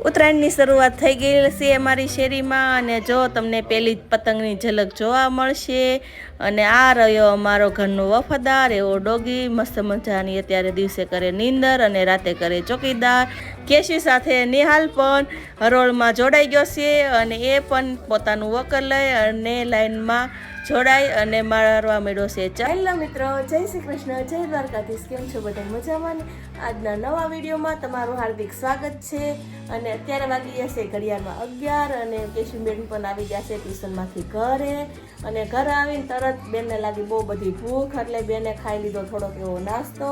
ઉત્તરાયણની શરૂઆત થઈ ગઈ છે અમારી શેરીમાં અને જો તમને પેલી જ પતંગની ઝલક જોવા મળશે અને આ રહ્યો અમારો ઘરનો વફાદાર એવો ડોગી, મસ્ત મજાની અત્યારે દિવસે કરે નીંદર અને રાતે કરે ચોકીદાર. કેશી સાથે નિહાલ પણ હરોળમાં જોડાઈ ગયો છે અને એ પણ પોતાનું વકર લઈ અને લાઈનમાં જોડાઈ અને મારવા મળ્યો છે. ચાલો. મિત્રો, જય શ્રી કૃષ્ણ, જય દ્વારકાધીશ. કેમ છો બધા મજામાં? આજના નવા વિડીયોમાં તમારું હાર્દિક સ્વાગત છે. અને અત્યારે વાગી ગયા છે ઘડિયાળમાં અગિયાર અને કેશીબેન પણ આવી ગયા છે ટ્યુશનમાંથી ઘરે. અને ઘરે આવીને તરત બેનને લાગી બહુ બધી ભૂખ, એટલે બેને ખાઈ લીધો થોડોક એવો નાસ્તો.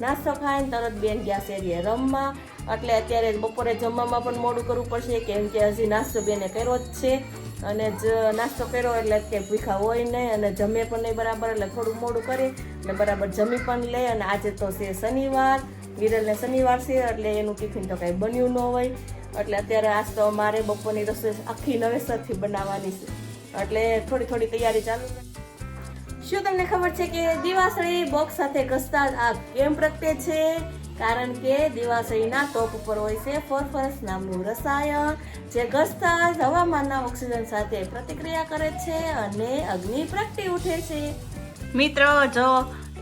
નાસ્તો ખાઈને તરત બેન ગયા શેરીએ રમવા. એટલે અત્યારે બપોરે જમવામાં પણ મોડું કરવું પડશે, કેમ કે હજી નાસ્તો બેને કર્યો જ છે. અને જ નાસ્તો કર્યો એટલે કે ભૂખા હોય નહીં અને જમે પણ નહીં બરાબર, એટલે થોડું મોડું કરે અને બરાબર જમી પણ લે. અને આજે તો છે શનિવાર, વિરલને શનિવાર છે, એટલે એનું ટિફિન તો કાંઈ બન્યું ન હોય. એટલે અત્યારે આજ તો મારે બપોરની રસોઈ આખી નવેસરથી બનાવવાની છે. એટલે થોડી થોડી તૈયારી ચાલુ શું તમને ખબર છે કે દિવાસળી બોક્સ સાથે ઘસતા આ કેમ પ્રગટે છે? કારણ કે દિવાસળીના ટોપ ઉપર હોય છે ફોસ્ફરસ નામનું રસાયણ, જે ઘસતા હવામાનના ઓક્સિજન સાથે પ્રતિક્રિયા કરે છે અને અગ્નિ પ્રગટી ઉઠે છે. મિત્રો, જો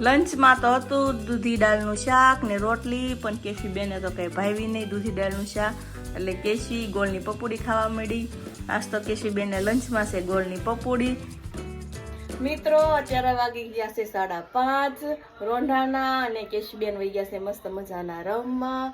લંચમાં તો હતું દૂધી દાળનું શાક ને રોટલી, પણ કેશી બેને તો કંઈ ભાવી નહીં દૂધી દાળનું શાક. એટલે કેશી ગોળની પપોડી ખાવા મળી. આજ તો કેશી બેને લંચમાં છે ગોળની પપોડી. મિત્રો, અત્યારે વાગી ગયા છે સાડા પાંચ. રોંઢાના અને કેશબેન વહી ગયા છે મસ્ત મજાના રમવા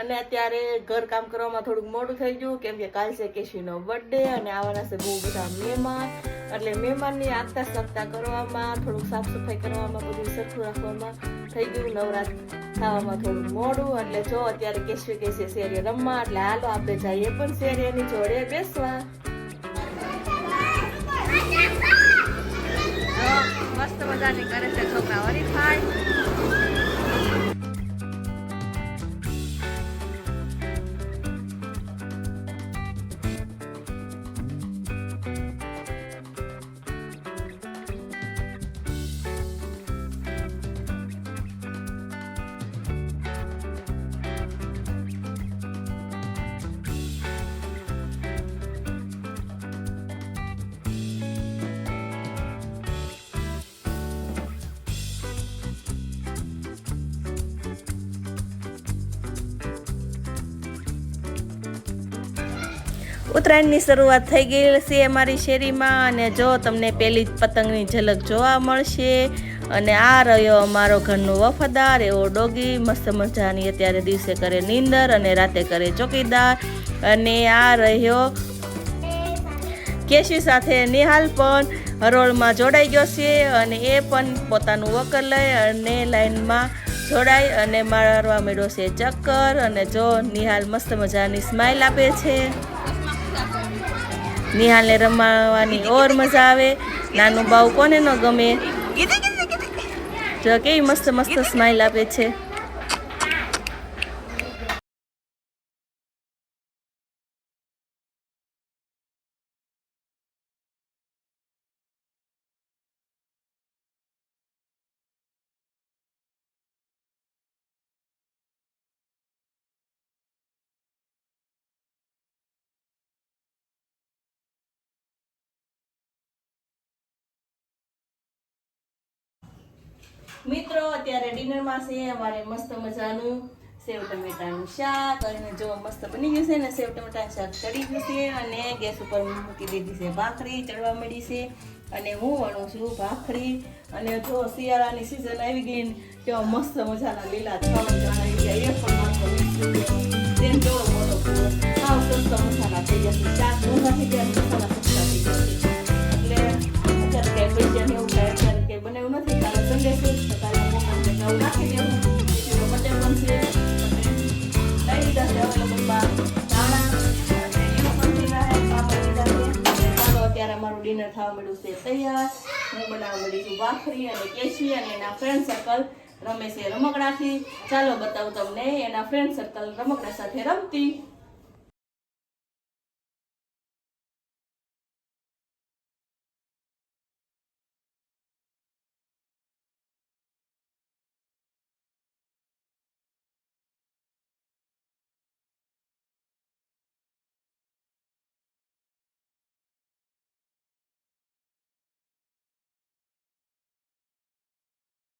અને અત્યારે ઘર કામ કરવામાં થોડુંક મોડું થઈ ગયું, કેમ કે કાલ છે કેશીનો બર્થડે અને આવવાના છે બહુ બધા મહેમાન. એટલે મહેમાનની આગતા સગતા કરવામાં, થોડુંક સાફ સફાઈ કરવામાં, બધું સરખું રાખવામાં થઈ ગયું. નવરાત થવામાં થોડું મોડું. એટલે જો અત્યારે કેશવી કે છે શેરીએ રમવા, એટલે હાલો આપણે જઈએ પણ શેરીની જોડે બેસવા. કરે છે ઉત્તરાયણની શરૂઆત થઈ ગઈ છે અમારી શેરીમાં અને જો તમને પેલી જ પતંગની ઝલક જોવા મળશે અને આ રહ્યો અમારો ઘરનો વફાદાર એવો ડોગી, મસ્ત મજાની અત્યારે દિવસે કરે નીંદર અને રાતે કરે ચોકીદાર. અને આ રહ્યો કેશી સાથે નિહાલ પણ હરોળમાં જોડાઈ ગયો છે અને એ પણ પોતાનું વકર લઈ અને લાઈનમાં જોડાઈ અને મારવા મળ્યો છે ચક્કર અને જો નિહાલ મસ્ત મજાની સ્માઇલ આપે છે. નિહાલને રમાવાની ઓર મજા આવે. નાનું બાવ કોને ન ગમે જો કેવી મસ્ત મસ્ત સ્માઇલ આપે છે. મિત્રો, અત્યારે ડિનરમાં છે, અમારે મસ્ત મજાનું સેવ ટમેટાનું શાક અને જો મસ્ત બની ગયું છે ને, સેવ ટમેટાનું શાક ચડી ગયું છે અને ગેસ ઉપર મૂકી દીધી છે ભાખરી, ચડવા મળી છે અને હું વણું છું ભાખરી. અને જો શિયાળાની સિઝન આવી ગઈ ને કેવા મસ્ત મજાના લીલા છાણ આવી ગયા એ પણ તેમ કેવો થઈ ગયા શાક મસાલા થઈ ગયા થવા છે તૈયાર. હું બનાવવા મળી છું ભાખરી અને કેશી અને એના ફ્રેન્ડ સર્કલ રમે છે રમકડાથી. ચાલો બતાવું તમને એના ફ્રેન્ડ સર્કલ રમકડા સાથે રમતી